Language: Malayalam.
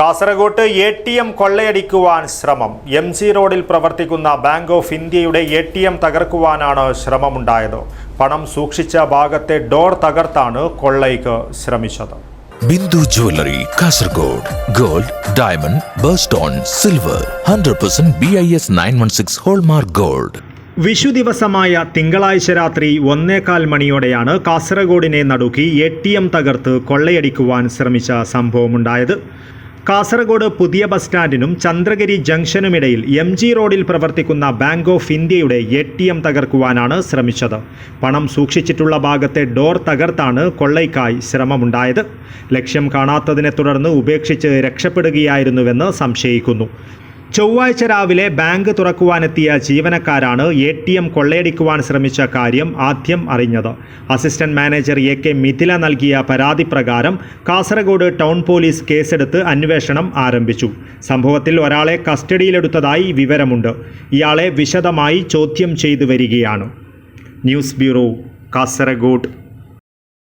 കാസർഗോട്ട് എ ടി എം കൊള്ളയടിക്കുവാൻ ശ്രമം. എം സി റോഡിൽ പ്രവർത്തിക്കുന്ന ബാങ്ക് ഓഫ് ഇന്ത്യയുടെ എ ടി എം തകർക്കുവാനാണ് ശ്രമമുണ്ടായത്. പണം സൂക്ഷിച്ച ഭാഗത്തെ ഡോർ തകർത്താണ് കൊള്ളയ്ക്ക് ശ്രമിച്ചത്. Bindu jewellery Kasaragod. Gold diamond birthstone silver. Hundred percent B I S nine one six hallmark gold. Vishu ദിവസമായ തിങ്കളാഴ്ച രാത്രി ഒന്നേകാൽ മണിയോടെയാണ് കാസർഗോഡിനെ നടുക്കി എ ടി എം തകർത്ത് കൊള്ളയടിക്കുവാൻ ശ്രമിച്ച സംഭവമുണ്ടായത്. കാസർഗോഡ് പുതിയ ബസ് സ്റ്റാൻഡിനും ചന്ദ്രഗിരി ജംഗ്ഷനുമിടയിൽ എം ജി റോഡിൽ പ്രവർത്തിക്കുന്ന ബാങ്ക് ഓഫ് ഇന്ത്യയുടെ എ ടി എം തകർക്കുവാനാണ് ശ്രമിച്ചത്. പണം സൂക്ഷിച്ചിട്ടുള്ള ഭാഗത്തെ ഡോർ തകർത്താണ് കൊള്ളയ്ക്കായി ശ്രമമുണ്ടായത്. ലക്ഷ്യം കാണാത്തതിനെ തുടർന്ന് ഉപേക്ഷിച്ച് രക്ഷപ്പെടുകയായിരുന്നുവെന്ന് സംശയിക്കുന്നു. ചൊവ്വാഴ്ച രാവിലെ ബാങ്ക് തുറക്കുവാനെത്തിയ ജീവനക്കാരാണ് എ ടി എം കൊള്ളയടിക്കുവാൻ ശ്രമിച്ച കാര്യം ആദ്യം അറിഞ്ഞത്. Assistant manager A K Mithila നൽകിയ പരാതി പ്രകാരം കാസർഗോഡ് ടൗൺ പോലീസ് കേസെടുത്ത് അന്വേഷണം ആരംഭിച്ചു. സംഭവത്തിൽ ഒരാളെ കസ്റ്റഡിയിലെടുത്തതായി വിവരമുണ്ട്. ഇയാളെ വിശദമായി ചോദ്യം ചെയ്തു വരികയാണ് ന്യൂസ് ബ്യൂറോ കാസർഗോഡ്.